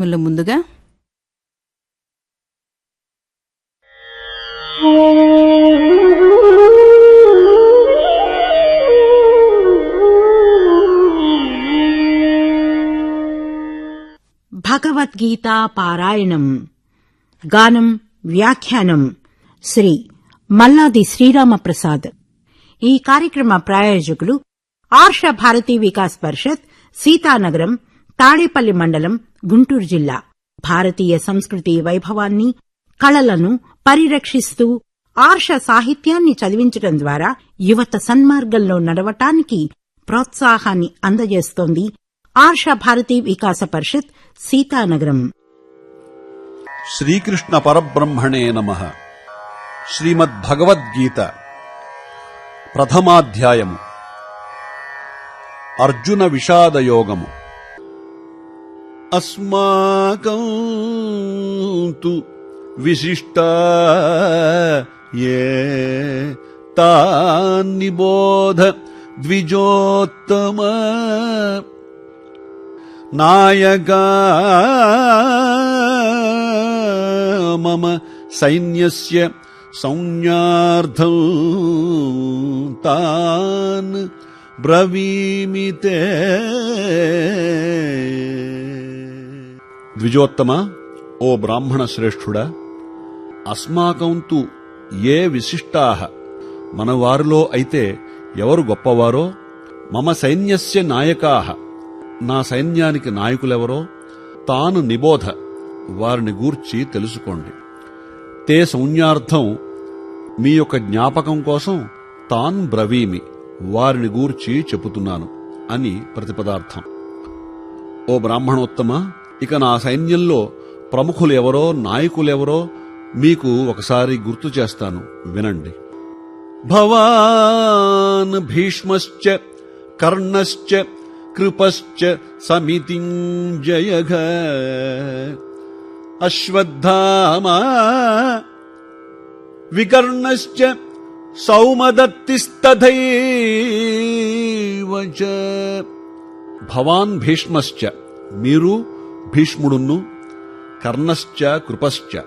కార్యక్రమంలో ముందుగా. భగవద్గీతా పారాయణం. గానం వ్యాఖ్యానం శ్రీ మల్లాది శ్రీరామ ప్రసాద్ ఈ కార్యక్రమ ప్రాయోజకులు ఆర్ష భారతీ వికాస్ పరిషత్ సీతానగరం తాడేపల్లి మండలం గుంటూరు జిల్లా. భారతీయ సంస్కృతి వైభవాన్ని కళలను పరిరక్షిస్తూ ఆర్ష సాహిత్యాన్ని చదివించడం ద్వారా యువత సన్మార్గంలో నడవటానికి ప్రోత్సాహాన్ని అందజేస్తోంది ఆర్ష భారతీ వికాస పరిషత్ సీతానగరం. శ్రీకృష్ణ పరబ్రహ్మణే నమ. శ్రీమద్భగవద్గీత ప్రథమాధ్యాయము. అర్జున విషాదయోగము. अस्माकं तु विशिष्टा ये तान्निबोध द्विजोत्तम नायका मम सैन्यस्य संज्ञार्थं तान् ब्रवीमि ते। ద్విజోత్తమ ఓ బ్రాహ్మణ శ్రేష్ఠుడా అస్మాకం తు ఏ విశిష్టాహ మన వారిలో అయితే ఎవరు గొప్పవారో? మమ సైన్యస్య నాయకాహ నా సైన్యానికి నాయకులెవరో? తాను నిబోధ. వారిని గూర్చి తెలుసుకోండి. తే సౌన్యార్థం మీ యొక్క జ్ఞాపకం కోసం తాన్ బ్రవీమి వారిని గూర్చి చెబుతున్నాను అని ప్రతిపదార్థం. ఓ బ్రాహ్మణోత్తమ ఇక నా సైన్యంలో ప్రముఖులెవరో నాయకులెవరో మీకు ఒకసారి గుర్తు చేస్తాను. వినండి. భవాన్ భీష్మశ్చ కర్ణశ్చ కృపశ్చ సమితింజయఘ అశ్వత్థామా వికర్ణశ్చ సౌమదత్తిస్తథైవ భవాన్ భీష్మశ్చ మీరు భీష్ముడున్ను కర్ణశ్చ కృపశ్చ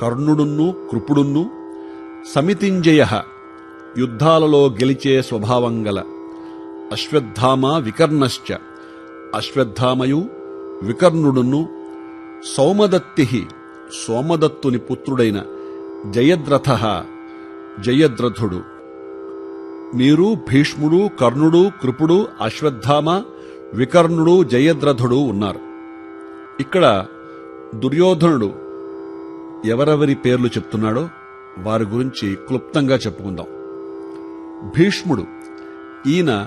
కర్ణుడున్ను కృపుడున్ను సమితింజయ యుద్ధాలలో గెలిచే స్వభావం గల అశ్వత్థామ వికర్ణశ్చ అశ్వత్థామయు వికర్ణుడును సౌమదత్తి సోమదత్తుని పుత్రుడైన జయద్రథ జయద్రథుడు. మీరు భీష్ముడు కర్ణుడు కృపుడు అశ్వత్థామ వికర్ణుడు జయద్రథుడు ఉన్నారు. ఇక్కడ దుర్యోధనుడు ఎవరెవరి పేర్లు చెప్తున్నాడో వారి గురించి క్లుప్తంగా చెప్పుకుందాం. భీష్ముడు ఈయన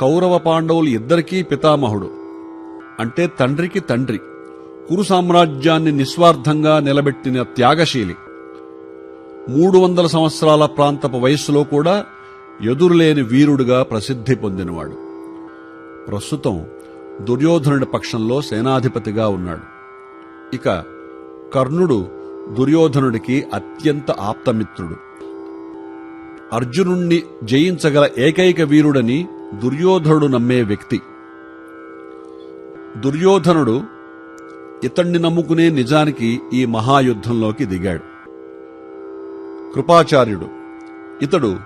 కౌరవ పాండవులు ఇద్దరికీ పితామహుడు. అంటే తండ్రికి తండ్రి కురు సామ్రాజ్యాన్ని నిస్వార్థంగా నిలబెట్టిన త్యాగశీలి. మూడు వందల సంవత్సరాల ప్రాంతపు వయస్సులో కూడా ఎదురులేని వీరుడుగా ప్రసిద్ధి పొందినవాడు. ప్రస్తుతం దుర్యోధనుడి పక్షంలో సేనాధిపతిగా ఉన్నాడు. ఇక కర్ణుడు దుర్యోధనుడికి అత్యంత ఆప్తమిత్రుడు. అర్జునుణ్ణి జయించగల ఏకైక వీరుడని దుర్యోధనుడు నమ్మే వ్యక్తి. దుర్యోధనుడు ఇతణ్ణి నమ్ముకునే నిజానికి ఈ మహాయుద్ధంలోకి దిగాడు. కృపాచార్యుడు. ఇతడు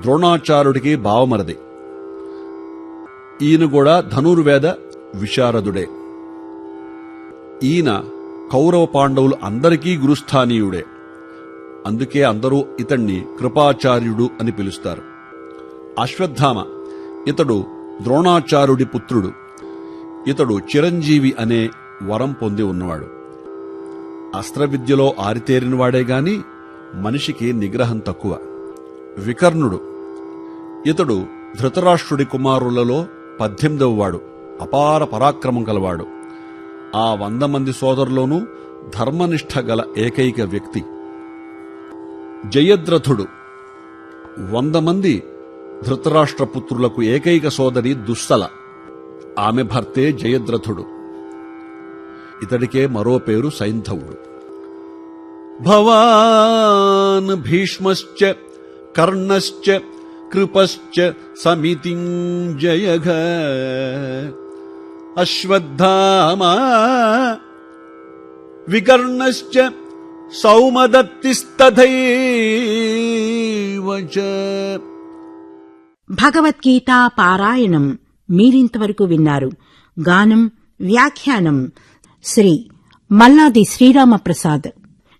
ద్రోణాచార్యుడికి భావమరది ఈయన కూడా ధనుర్వేద విశారదుడే. ఈయన కౌరవ పాండవులు అందరికీ గురుస్థానీయుడే. అందుకే అందరూ ఇతణ్ణి కృపాచార్యుడు అని పిలుస్తారు. అశ్వత్థామ ఇతడు ద్రోణాచార్యుడి పుత్రుడు. ఇతడు చిరంజీవి అనే వరం పొంది ఉన్నవాడు. అస్త్రవిద్యలో ఆరితేరినవాడే గాని మనిషికి నిగ్రహం తక్కువ. వికర్ణుడు. ఇతడు ధృతరాష్ట్రుడి కుమారులలో పద్దెనిమిదవ వాడు. అపార పరాక్రమం గలవాడు. ఆ వంద మంది సోదరులోనూ ధర్మనిష్ట గల ఏకైక వ్యక్తి. జయద్రథుడు. వంద మంది ధృతరాష్ట్ర పుత్రులకు ఏకైక సోదరి దుస్సల. ఆమె భర్తే జయద్రథుడు. ఇతడికే మరో పేరు సైంధవుడు. భవాన్ భీష్మశ్చ కర్ణశ్చ కృపశ్చ సమితింజయఘ అశ్వత్థామా వికర్ణశ్చ సౌమదత్తిస్తథైవ భగవద్గీత పారాయణం మీరింతవరకు విన్నారు. గానం వ్యాఖ్యానం శ్రీ మల్లాది శ్రీరామప్రసాద్.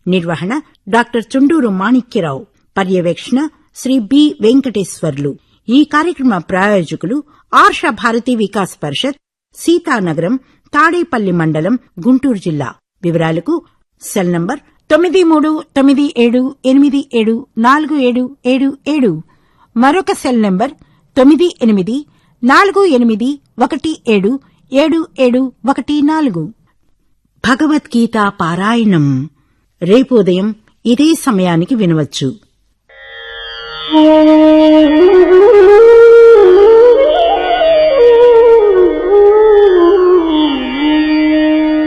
నిర్వహణ డాక్టర్ చుండూరు మాణిక్యరావు. పర్యవేక్షణ శ్రీ బి వెంకటేశ్వర్లు. ఈ కార్యక్రమ ప్రాయోజకులు ఆర్ష భారతి వికాస్ పరిషత్ సీతానగరం తాడేపల్లి మండలం గుంటూరు జిల్లా. వివరాలకు సెల్ నంబర్ తొమ్మిది మూడు తొమ్మిది ఏడు ఎనిమిది ఏడు నాలుగు ఏడు ఏడు ఏడు. మరొక సెల్ నంబర్ తొమ్మిది ఎనిమిది నాలుగు ఎనిమిది ఒకటి ఏడు ఏడు ఏడు ఒకటి నాలుగు. భగవద్గీత పారాయణం. రేపు ఉదయం ఇదే సమయానికి వినవచ్చు.